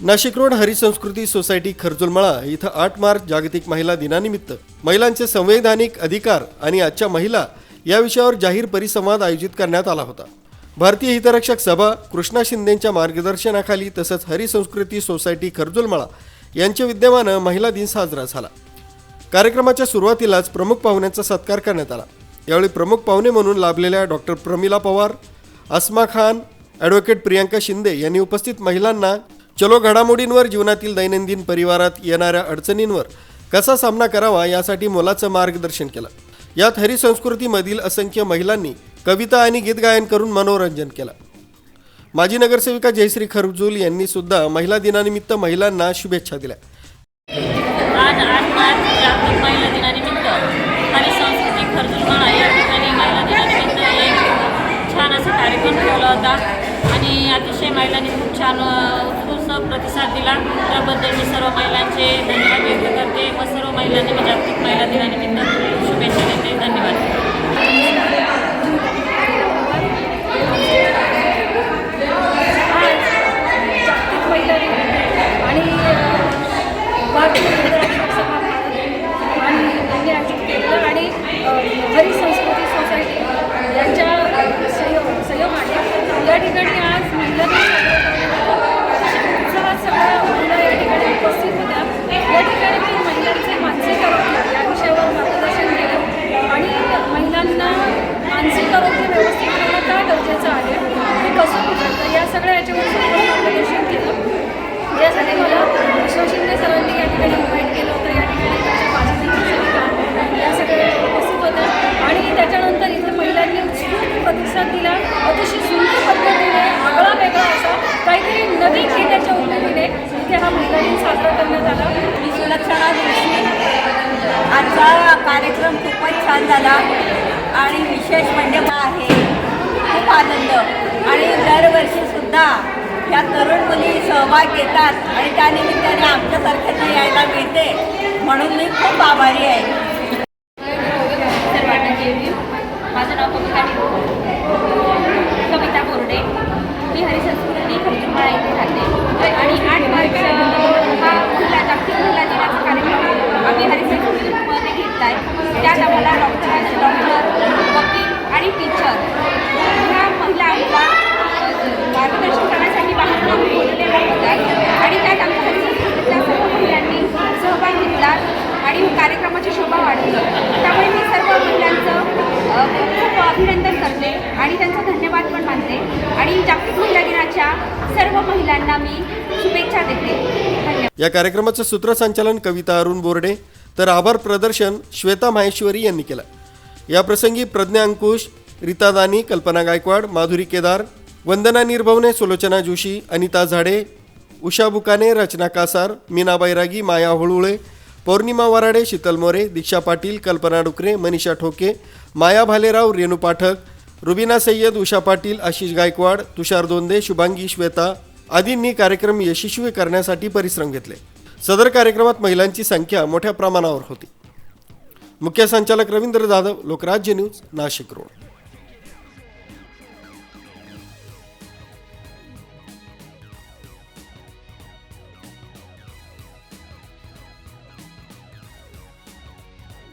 Nashik road हरिसंस्कृती society Kharjulmala इथं आठ मार्च जागतिक महिला दिनानिमित्त महिलांचे संवैधानिक अधिकार आणि आजच्या महिला या विषयावर जाहीर परिसंवाद आयोजित करण्यात आला होता. भारतीय हितरक्षक सभा कृष्णा शिंदेंच्या मार्गदर्शनाखाली तसंच हरिसंस्कृती सोसायटी खर्जुलमळा यांच्या विद्यमानं महिला दिन साजरा झाला. कार्यक्रमाच्या सुरुवातीलाच प्रमुख पाहुण्यांचा सत्कार करण्यात आला. यावेळी प्रमुख पाहुणे म्हणून लाभलेल्या डॉक्टर प्रमिला पवार अस्मा खान ॲडव्होकेट प्रियांका शिंदे यांनी उपस्थित महिलांना चलो घडामोडींवर जीवनातील दैनंदिन परिवारात येणाऱ्या अडचणींवर कसा सामना करावा यासाठी मोलाचं मार्गदर्शन केलं. यात हरिसंस्कृतीमधील असंख्य महिलांनी कविता आणि गीत गायन करून मनोरंजन केलं. माजी नगरसेविका जयश्री खरजूल यांनी सुद्धा महिला दिनानिमित्त महिलांना शुभेच्छा दिल्या. आज आठ मार्च जागतिक महिला दिनानिमित्त हरिसंस्कृती या ठिकाणी महिला दिनानिमित्त एक छान असा कार्यक्रम ठेवला होता. आणि अतिशय महिलांनी खूप छान प्रतिसाद दिला. त्याबद्दल मी सर्व महिलांचे धन्यवाद व्यक्त करते व सर्व महिलांनी जागतिक महिला दिनानिमित्त शुभेच्छा देते. धन्यवाद जागतिक महिला दिन आणि भारतीय हितरक्षक सभा आणि त्यांनी आयोजित केलेलं आणि हरी संस्कृती सोसायटी यांच्या सहयोग सहयोगाने या ठिकाणी आज महिला दिन साजरा करण्यात आला. उत्सवात सगळ्या महिला या ठिकाणी उपस्थित होत्या या ठिकाणी मी महिलांचे मानसिक आरोग्य या विषयावर मार्गदर्शन केलं आणि महिलांना मानसिक आरोग्य व्यवस्थित ठेवणं का गरजेचं आहे हे कसं होतं या सगळ्या याच्यावर सगळं मार्गदर्शन केलं यासाठी मला विश्व शिंदे सरांनी या ठिकाणी इन्व्हाइट केलं होतं या ठिकाणी त्यांच्या माझ्या सेविका या सगळ्या उपस्थित होत्या आणि त्याच्यानंतर इथे महिलांनी उत्स्फूर्त प्रतिसाद दिला अतिशय सुंदर पद्धतीने आगळा वेगळा असा काहीतरी नवीन घेण्याच्या उमेदीने इथे हा महिला दिन साजरा करण्यात आला मी सुलक्षणा जोशी आजचा कार्यक्रम खूपच छान झाला. आणि विशेष म्हणजे आहे. खूप आनंद. आणि दरवर्षीसुद्धा या तरुण मुली सहभाग घेतात. आणि त्यानिमित्ताने आमच्यासारख्यांना यायला मिळते. म्हणून मी खूप आभारी आहे सर्वांना जय भीम माझं नाव कविता कविता बोर्डे मी हरिसंस्कृती खर्जुमाळा इथे राहते आणि आठ मार्च हा महिला जागतिक महिला दिनाचा कार्यक्रम आम्ही हरिसंस्कृतीमध्ये घेतला आहे त्यात आम्हाला डॉक्टर डॉक्टर वकील आणि टीचर ह्या महिला आम्हाला अ, मार्गदर्शन करण्यासाठी बाहेर बोललेल्या होत्या आणि त्यात आमच्या हरिसंस्कृतीतल्या सर्व महिलांनी सहभाग घेतला आणि कार्यक्रमाची शोभा वाढली त्यामुळे मी सर्व महिलांचं अ, खूप अभिनंदन करते आणि त्यांचा धन्यवाद पण मानते आणि जागतिक समाजाच्या सर्व महिलांना मी शुभेच्छा देते. या कार्यक्रमाचं सूत्रसंचालन कविता अरुण बोर्डे तर आभार प्रदर्शन श्वेता माहेश्वरी यांनी केलं. या प्रसंगी प्रज्ञा अंकुश रीता दानी कल्पना गायकवाड माधुरी केदार वंदना निर्भवने सुलोचना जोशी अनिता झाडे उषा बुकाने रचना कासार मीना बैरागी माया होळुळे पौर्णिमा वराडे शीतल मोरे दीक्षा पाटील कल्पना डुकरे मनीषा ठोके माया भालेराव रेणू पाठक रुबिना सय्यद उषा पाटील आशिष गायकवाड तुषार दोंदे शुभांगी श्वेता आदींनी कार्यक्रम यशस्वी करण्यासाठी परिश्रम घेतले. सदर कार्यक्रमात महिलांची संख्या मोठ्या प्रमाणावर होती. मुख्य संचालक रवींद्र जाधव लोकराज्य न्यूज नाशिक रोड.